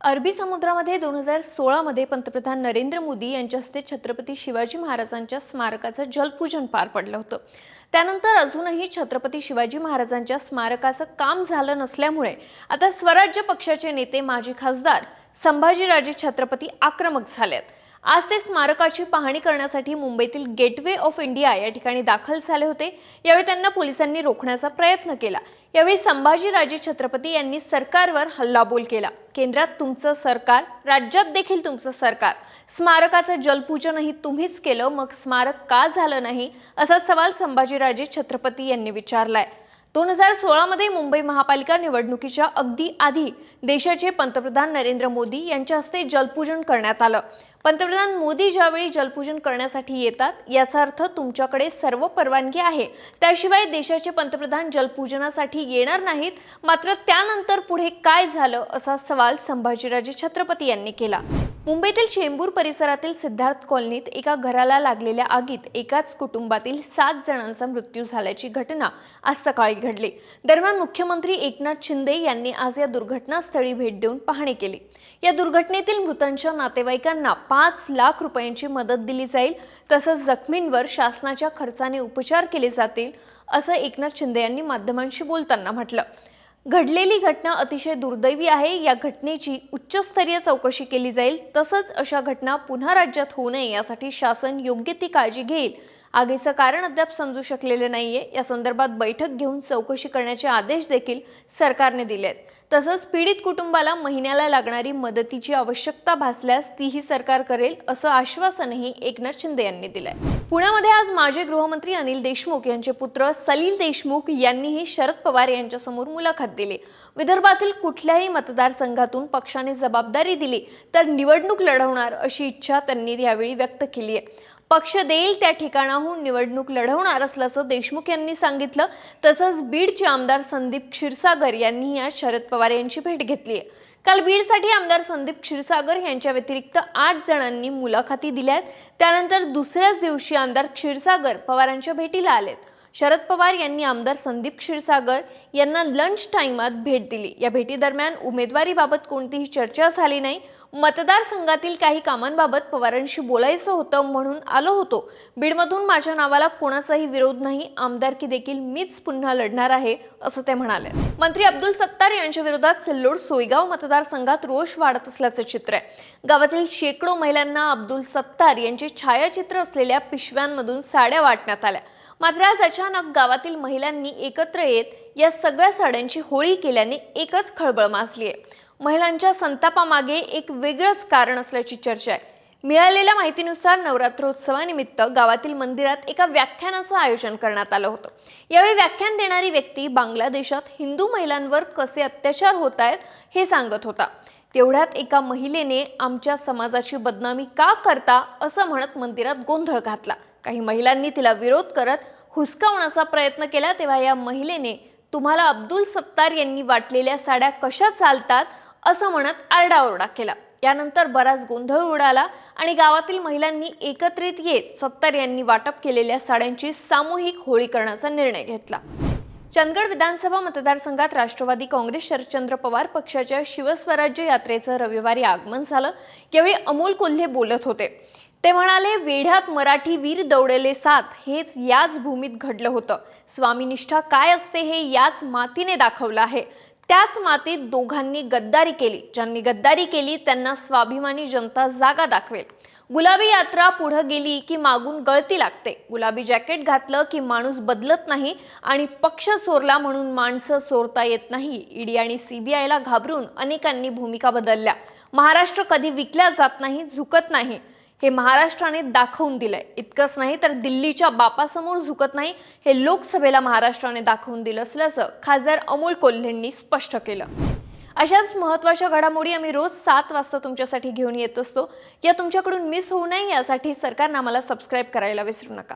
अरबी समुद्रामध्ये दोन हजार सोळामध्ये पंतप्रधान नरेंद्र मोदी यांच्या हस्ते छत्रपती शिवाजी महाराजांच्या स्मारकाचं जलपूजन पार पडलं होतं. त्यानंतर अजूनही छत्रपती शिवाजी महाराजांच्या स्मारकाचं काम झालं नसल्यामुळे आता स्वराज्य पक्षाचे नेते माजी खासदार संभाजीराजे छत्रपती आक्रमक झालेत. आज ते स्मारकाची पाहणी करण्यासाठी मुंबईतील गेटवे ऑफ इंडिया या ठिकाणी दाखल झाले होते. यावेळी त्यांना पोलिसांनी रोखण्याचा प्रयत्न केला. यावेळी संभाजीराजे छत्रपती यांनी सरकारवर हल्लाबोल केला. केंद्रात तुमचं सरकार राज्यात देखील तुमचं सरकार. स्मारकाचं जलपूजनही तुम्हीच केलं मग स्मारक का झालं नाही? असा सवाल संभाजीराजे छत्रपती यांनी विचारलाय. दोन हजार सोळामध्ये मुंबई महापालिका निवडणुकीच्या अगदी आधी देशाचे पंतप्रधान नरेंद्र मोदी यांच्या हस्ते जलपूजन करण्यात आलं. पंतप्रधान मोदी ज्यावेळी जलपूजन करण्यासाठी येतात याचा अर्थ तुमच्याकडे सर्व परवानगी आहे. त्याशिवाय देशाचे पंतप्रधान जलपूजनासाठी येणार नाहीत मात्र त्यानंतर पुढे काय झालं असा सवाल संभाजीराजे छत्रपती यांनी केला. मुंबईतील चेंबूर परिसरातील सिद्धार्थ कॉलनीत एका घराला लागलेल्या आगीत एकाच कुटुंबातील सात जणांचा मृत्यू झाल्याची घटना आज सकाळी घडली. दरम्यान मुख्यमंत्री एकनाथ शिंदे यांनी आज या दुर्घटनास्थळी भेट देऊन पाहणी केली. या दुर्घटनेतील मृतांच्या नातेवाईकांना पाच लाख रुपयांची मदत दिली जाईल तसंच जखमींवर शासनाच्या खर्चाने उपचार केले जातील असं एकनाथ शिंदे यांनी माध्यमांशी बोलताना म्हटलं. घडलेली घटना अतिशय दुर्दैवी आहे. या घटनेची उच्चस्तरीय चौकशी केली जाईल. तसंच अशा घटना पुन्हा राज्यात होऊ नये यासाठी शासन योग्य ती काळजी घेईल. आगीचं कारण अद्याप समजू शकलेले नाहीये. या संदर्भात बैठक घेऊन चौकशी करण्याचे आदेश देखील सरकारने दिले आहेत तसंच पीडित कुटुंबाला महिन्याला लागणारी मदतीची आवश्यकता भासल्यास तीही सरकार करेल असं आश्वासनही एकनाथ शिंदे यांनी दिलंय. पुण्यामध्ये आज माजी गृहमंत्री अनिल देशमुख यांचे पुत्र सलील देशमुख यांनीही शरद पवार यांच्यासमोर मुलाखत दिली. विदर्भातील कुठल्याही मतदारसंघातून पक्षाने जबाबदारी दिली तर निवडणूक लढवणार अशी इच्छा त्यांनी यावेळी व्यक्त केली आहे पक्ष देईल त्या ठिकाणाहून निवडणूक लढवणार असल्याचं देशमुख यांनी सांगितलं. तसंच बीडचे आमदार संदीप क्षीरसागर यांनी आज शरद पवार यांची भेट घेतली आहे. काल बीडसाठी आमदार संदीप क्षीरसागर यांच्या व्यतिरिक्त आठ जणांनी मुलाखती दिल्यात त्यानंतर दुसऱ्याच दिवशी आमदार क्षीरसागर पवारांच्या भेटीला आलेत. शरद पवार यांनी आमदार संदीप क्षीरसागर यांना लंच टाइमात भेट दिली. या भेटीदरम्यान उमेदवारीबाबत कोणतीही चर्चा झाली नाही. मतदारसंघातील काही कामांबाबत पवारांशी बोलायचं होतं म्हणून आलो होतो. बीडमधून माझ्या नावाला कोणाचाही विरोध नाही. आमदारकी देखील मीच पुन्हा लढणार आहे असं ते म्हणाले. मंत्री अब्दुल सत्तार यांच्या विरोधात सिल्लोड सोयगाव मतदारसंघात रोष वाढत असल्याचं चित्र आहे. गावातील शेकडो महिलांना अब्दुल सत्तार यांचे छायाचित्र असलेल्या पिशव्यांमधून साड्या वाटण्यात आल्या. मात्र आज अचानक गावातील महिलांनी एकत्र येत या सगळ्या साड्यांची होळी केल्याने एकच खळबळ माजली आहे महिलांच्या संतापामागे एक वेगळंच कारण असल्याची चर्चा आहे. मिळालेल्या माहितीनुसार नवरात्रोत्सवानिमित्त गावातील मंदिरात एका व्याख्यानाचं आयोजन करण्यात आलं होतं. यावेळी व्याख्यान देणारी व्यक्ती बांगलादेशात हिंदू महिलांवर कसे अत्याचार होत आहेत हे सांगत होता. तेवढ्यात एका महिलेने आमच्या समाजाची बदनामी का करता असं म्हणत मंदिरात गोंधळ घातला. काही महिलांनी तिला विरोध करत हुसकावण्याचा प्रयत्न केला तेव्हा या महिलेने तुम्हाला अब्दुल सत्तार यांनी वाटलेल्या साड्या कशा चालतात? असं म्हणत आरडाओरडा केला. यानंतर बराच गोंधळ उडाला आणि गावातील महिलांनी एकत्रित येत सत्तार यांनी वाटप केलेल्या साड्यांची सामूहिक होळी करण्याचा निर्णय घेतला. चंदगड विधानसभा मतदारसंघात राष्ट्रवादी काँग्रेस शरदचंद्र पवार पक्षाच्या शिवस्वराज्य यात्रेचं रविवारी आगमन झालं. यावेळी अमोल कोल्हे बोलत होते. ते म्हणाले वेढ्यात मराठी वीर दौडले साथ हेच याच भूमीत घडलं होतं. स्वामीनिष्ठा काय असते हे याच मातीने दाखवलं आहे. त्याच मातीत दोघांनी गद्दारी केली. ज्यांनी गद्दारी केली त्यांना स्वाभिमानी जनता जागा दाखवेल. गुलाबी यात्रा पुढं गेली की मागून गळती लागते. गुलाबी जॅकेट घातलं की माणूस बदलत नाही आणि पक्ष चोरला म्हणून माणसं चोरता येत नाही. ईडी आणि सीबीआयला घाबरून अनेकांनी भूमिका बदलल्या. महाराष्ट्र कधी विकल्या जात नाही झुकत नाही. हे महाराष्ट्राने दाखवून दिलंय. इतकंच नाही तर दिल्लीच्या बापासमोर झुकत नाही हे लोकसभेला महाराष्ट्राने दाखवून दिलं असल्याचं खासदार अमोल कोल्हेंनी स्पष्ट केलं. अशाच महत्त्वाच्या घडामोडी आम्ही रोज सात वाजता तुमच्यासाठी घेऊन येत असतो. या तुमच्याकडून मिस होऊ नये यासाठी सरकारनं आम्हाला सबस्क्राईब करायला विसरू नका.